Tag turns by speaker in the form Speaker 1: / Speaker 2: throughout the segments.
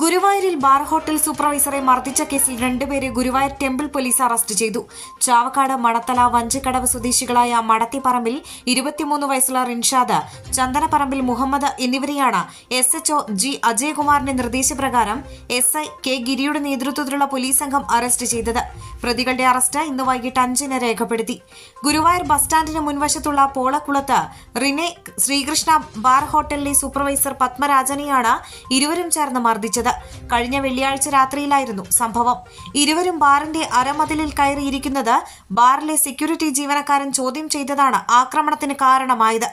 Speaker 1: ഗുരുവായൂരിൽ bar hotel സൂപ്പർവൈസറെ മർദ്ദിച്ച കേസിൽ രണ്ടുപേരെ ഗുരുവായൂർ ടെമ്പിൾ പോലീസ് അറസ്റ്റ് ചെയ്തു. ചാവക്കാട് മണത്തല വഞ്ചിക്കടവ് സ്വദേശികളായ മടത്തിപ്പറമ്പിൽ ഇരുപത്തിമൂന്ന് വയസ്സുള്ള റിൻഷാദ് ചന്ദനപ്പറമ്പിൽ മുഹമ്മദ് എന്നിവരെയാണ് എസ് എച്ച്ഒ ജി അജയകുമാറിന്റെ നിർദ്ദേശപ്രകാരം എസ് ഐ കെ ഗിരിയുടെ നേതൃത്വത്തിലുള്ള പോലീസ് സംഘം അറസ്റ്റ് ചെയ്തത്. പ്രതികളുടെ അറസ്റ്റ് ഇന്ന് വൈകിട്ട് അഞ്ചിന് രേഖപ്പെടുത്തി. ഗുരുവായൂർ ബസ് സ്റ്റാൻഡിന് മുൻവശത്തുള്ള പോളക്കുളത്ത് റിനെ ശ്രീകൃഷ്ണ ബാർ ഹോട്ടലിലെ സൂപ്പർവൈസർ പത്മരാജനെയാണ് ഇരുവരും ചേർന്ന് മർദ്ദിച്ചത്. കഴിഞ്ഞ വെള്ളിയാഴ്ച രാത്രിയിലായിരുന്നു സംഭവം. ഇരുവരും ബാറിന്റെ അരമതിലിൽ കയറിയിരിക്കുന്നത് ബാറിലെ സെക്യൂരിറ്റി ജീവനക്കാരൻ ചോദ്യം ചെയ്തതാണ് ആക്രമണത്തിന് കാരണമായത്.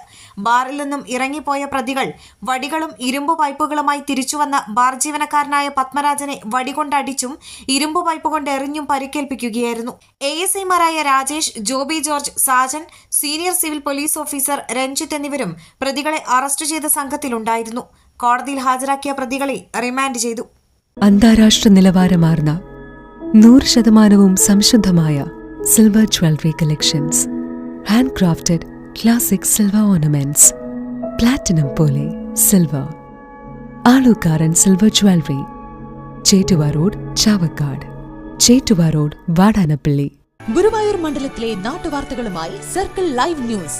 Speaker 1: ബാറിൽ നിന്നും ഇറങ്ങിപ്പോയ പ്രതികൾ വടികളും ഇരുമ്പ് പൈപ്പുകളുമായി തിരിച്ചുവന്ന ബാർ ജീവനക്കാരനായ പത്മരാജനെ വടികൊണ്ടടിച്ചും ഇരുമ്പ് പൈപ്പ് കൊണ്ട് എറിഞ്ഞും പരിക്കേൽപ്പിക്കുകയായിരുന്നു. എ എസ് ഐമാരായ Rajesh Joby George Sajan senior civil police officer Ranjith എന്നിവരും പ്രതികളെ അറസ്റ്റ് ചെയ്ത സംഘത്തിലുണ്ടായിരുന്നു. കോടതിയിൽ ഹാജരാക്കിയ പ്രതികളെ റിമാൻഡ് ചെയ്തു.
Speaker 2: അന്താരാഷ്ട്ര നിലവാരമാർന്ന നൂറ് ശതമാനവും സംശുദ്ധമായ silver jewellery collections. Hand crafted classic silver ornaments. Platinum പോലെ silver. Alukkaran silver jewellery. Chettuva road Chavakkad. Chettuva road Vadanappally.
Speaker 3: Guruvayur മണ്ഡലത്തിലെ നാട്ടുവാർത്തകളുമായി സർക്കിൾ ലൈവ് ന്യൂസ്.